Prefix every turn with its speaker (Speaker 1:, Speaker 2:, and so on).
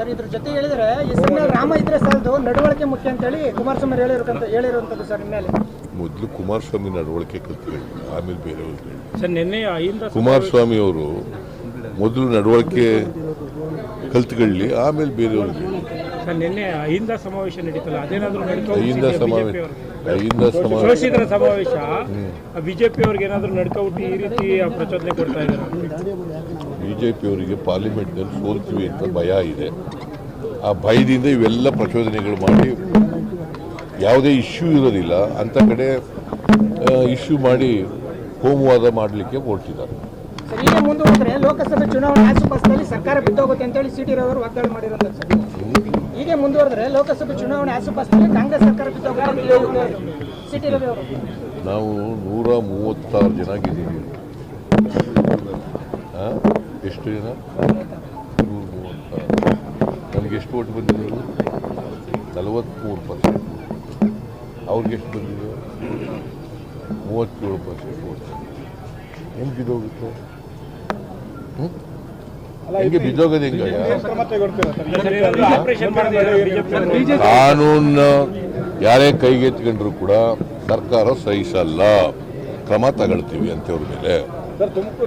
Speaker 1: Sir ಇದ್ರ ಜೊತೆ ಹೇಳಿದ್ರೆ ಹೆಸರಿನ ರಾಮ ಇದ್ರೆ ಸಾಲದು ನಡವಳಿಕೆ ಮುಖ್ಯ ಅಂತ ಹೇಳಿ ಕುಮಾರಸ್ವಾಮಿ ಹೇಳಿರೋಕಂತ ಹೇಳಿರುವಂತದ್ದು ಸರ್ ನಿಮ್ಮ ಮೇಲೆ
Speaker 2: ಮೊದಲು ಕುಮಾರಸ್ವಾಮಿ ನಡವಳಿಕೆ ಕಲ್ತ್ಕೊಳ್ಳಿ ಆಮೇಲೆ ಬೇರೆ ಹೇಳಿ.
Speaker 3: ಸರ್ ನಿನ್ನೆ ಆಯಿಂದ
Speaker 2: ಕುಮಾರಸ್ವಾಮಿ ಅವರು ಮೊದಲು ನಡವಳಿಕೆ ಕಲ್ತ್ಕೊಳ್ಳಿ ಆಮೇಲೆ ಬೇರೆಯವ್ರಿಗೆ
Speaker 3: ನಿನ್ನೆ ಅಹಿಂದ ಸಮಾವೇಶ ನಡೀತಲ್ಲ ಅದೇನಾದ್ರೂ
Speaker 2: ಅಹಿಂದ ಸಮಾವೇಶ ಅಹಿಂದ ಸಮಾವೇಶ.
Speaker 3: ಶೋಷಿತರ ಸಮಾವೇಶ ಬಿಜೆಪಿ ಅವ್ರಿಗೆ ಏನಾದರೂ ನಡ್ಕೊಬಿಟ್ಟು ಈ ರೀತಿ ಪ್ರಚೋದನೆ ಕೊಡ್ತಾ ಇದ್ದಾರೆ?
Speaker 2: ಬಿ ಜೆ ಪಿಯವರಿಗೆ ಪಾರ್ಲಿಮೆಂಟ್ನಲ್ಲಿ ಸೋಲ್ತೀವಿ ಅಂತ ಭಯ ಇದೆ. ಆ ಭಯದಿಂದ ಇವೆಲ್ಲ ಪ್ರಚೋದನೆಗಳು ಮಾಡಿ ಯಾವುದೇ ಇಶ್ಯೂ ಇರೋದಿಲ್ಲ. ಅಂಥ ಕಡೆ ಇಶ್ಯೂ ಮಾಡಿ ಹೋಮವಾದ ಮಾಡಲಿಕ್ಕೆ ಹೊರಟಿದ್ದಾರೆ.
Speaker 1: ಈಗ ಲೋಕಸಭೆ ಚುನಾವಣೆ ಆಸುಪಾಸಿನಲ್ಲಿ ಸರ್ಕಾರ ಬಿದ್ದೋಗುತ್ತೆ ಅಂತೇಳಿ ಸಿಟಿ ರವರು ವಾಗ್ದಾಳಿ ಮಾಡಿರೋದು ಸರ್. ಹೀಗೆ ಮುಂದುವರೆದ್ರೆ ಲೋಕಸಭೆ ಚುನಾವಣೆ ಆಸುಪಾಸಿನಲ್ಲಿ ಕಾಂಗ್ರೆಸ್ ಸರ್ಕಾರ
Speaker 2: ನಾವು ನೂರ ಮೂವತ್ತಾರು ಜನ ಗೆದ್ದಿದ್ದೀವಿ? ಎಷ್ಟು ಜನ? ನೂರ ಮೂವತ್ತಾರು. ನಮ್ಗೆ ಎಷ್ಟು ಓಟ್ ಬಂದಿದೆ ನಲವತ್ತ್ಮೂರು ಪರ್ಸೆಂಟ್. ಅವ್ರಿಗೆ ಎಷ್ಟು ಬಂದಿದೆ? ಮೂವತ್ತೇಳು ಪರ್ಸೆಂಟ್ ಓಟ್ ಹೆಂಗಿದೋಗುತ್ತೆ ಹ್ಞೂ? ಹೆಂಗೆ ಬಿದ್ದೋಗೋದು ಹೆಂಗಯ್ಯ
Speaker 3: ಸರ್. ಏನಾದ್ರು ಆಪರೇಷನ್ ಮಾಡಿದ್ರೆ ಬಿಜೆಪಿ
Speaker 2: ಕಾನೂನು ಯಾರೇ ಕೈಗೆತ್ಕೊಂಡ್ರು ಕೂಡ ಸರ್ಕಾರ ಸಹಿಸಲ್ಲ. ಕ್ರಮ ತಗೊಳ್ತೀವಿ ಅಂತವ್ರ ಮೇಲೆ.